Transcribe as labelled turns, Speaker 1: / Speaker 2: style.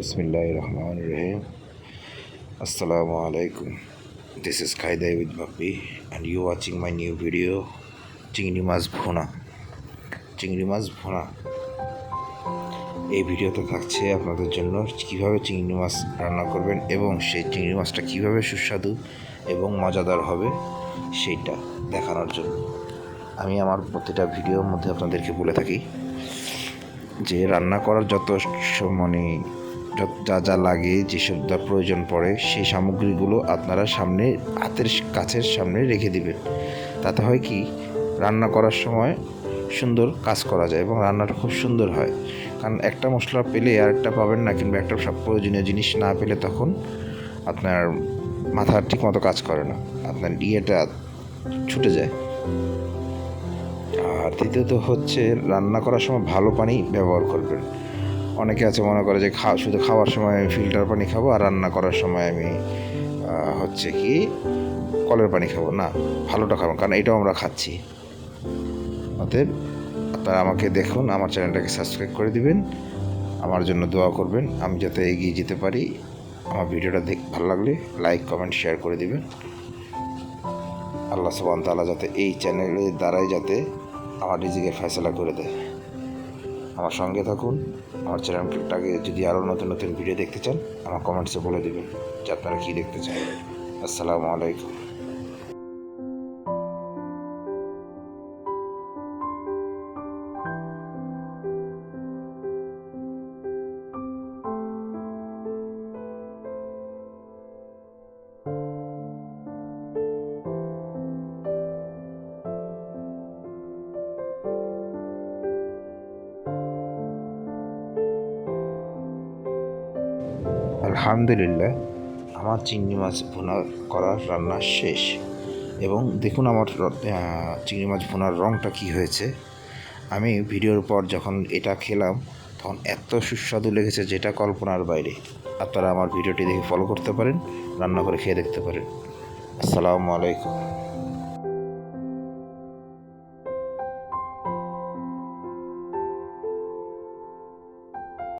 Speaker 1: Bismillah ar-Rahman ar-Rahim. Assalamu alaikum. This is Khaidai with Bappi and you watching my new video চিংড়ি মাছ ভোনা চিংড়ি মাছ ভোনা এই ভিডিওতে থাকছে আপনাদের জন্য কীভাবে চিংড়ি মাছ রান্না করবেন এবং সেই চিংড়ি মাছটা কীভাবে সুস্বাদু এবং মজাদার হবে সেইটা দেখানোর জন্য আমি আমার প্রতিটা ভিডিওর মধ্যে আপনাদেরকে বলে থাকি যে রান্না করার যত মানে যা যা লাগে, যেসব যা প্রয়োজন পড়ে, সেই সামগ্রীগুলো আপনারা সামনে, হাতের কাছের সামনে রেখে দিবেন। তাতে হয় কি, রান্না করার সময় সুন্দর কাজ করা যায় এবং রান্নাটা খুব সুন্দর হয়। কারণ একটা মশলা পেলে আর একটা পাবেন না, কিংবা একটা সব প্রয়োজনীয় জিনিস না পেলে তখন আপনার মাথা ঠিক মতো কাজ করে না, আপনার ইয়েটা ছুটে যায়। আর দ্বিতীয়ত হচ্ছে, রান্না করার সময় ভালো পানি ব্যবহার করবেন। অনেকে আছে মনে করে যে খা, শুধু খাওয়ার সময় আমি ফিল্টার পানি খাব আর রান্না করার সময় আমি হচ্ছে কি কলের পানি খাব। না, ভালোটা খাব কারণ এটাও আমরা খাচ্ছি। অতএব আপনারা আমাকে দেখুন, আমার চ্যানেলটাকে সাবস্ক্রাইব করে দিবেন, আমার জন্য দোয়া করবেন, আমি যাতে এগিয়ে যেতে পারি। আমার ভিডিওটা দেখ, ভালো লাগলে লাইক কমেন্ট শেয়ার করে দিবেন। আল্লাহ সুবান তালা যাতে এই চ্যানেলের দ্বারাই যাতে আমার নিজেকে ফয়সলা করে দেয়। আমার সঙ্গে থাকুন। আমার চ্যানেলটাকে যদি আরও নতুন নতুন ভিডিও দেখতে চান, আমার কমেন্টসে বলে দেবেন যে আপনারা কী দেখতে চান। আসসালামু আলাইকুম। আলহামদুলিল্লাহ, আমার চিংড়ি মাছ ভুনা করার রান্না শেষ। এবং দেখুন আমার চিংড়ি মাছ ভুনার রঙটা কি হয়েছে। আমি ভিডিওর পর যখন এটা খেলাম, তখন এত সুস্বাদু লেগেছে যেটা কল্পনার বাইরে। আপনারা আমার ভিডিওটি দেখে ফলো করতে পারেন, রান্না করে খেয়ে দেখতে পারেন। আসসালামু আলাইকুম।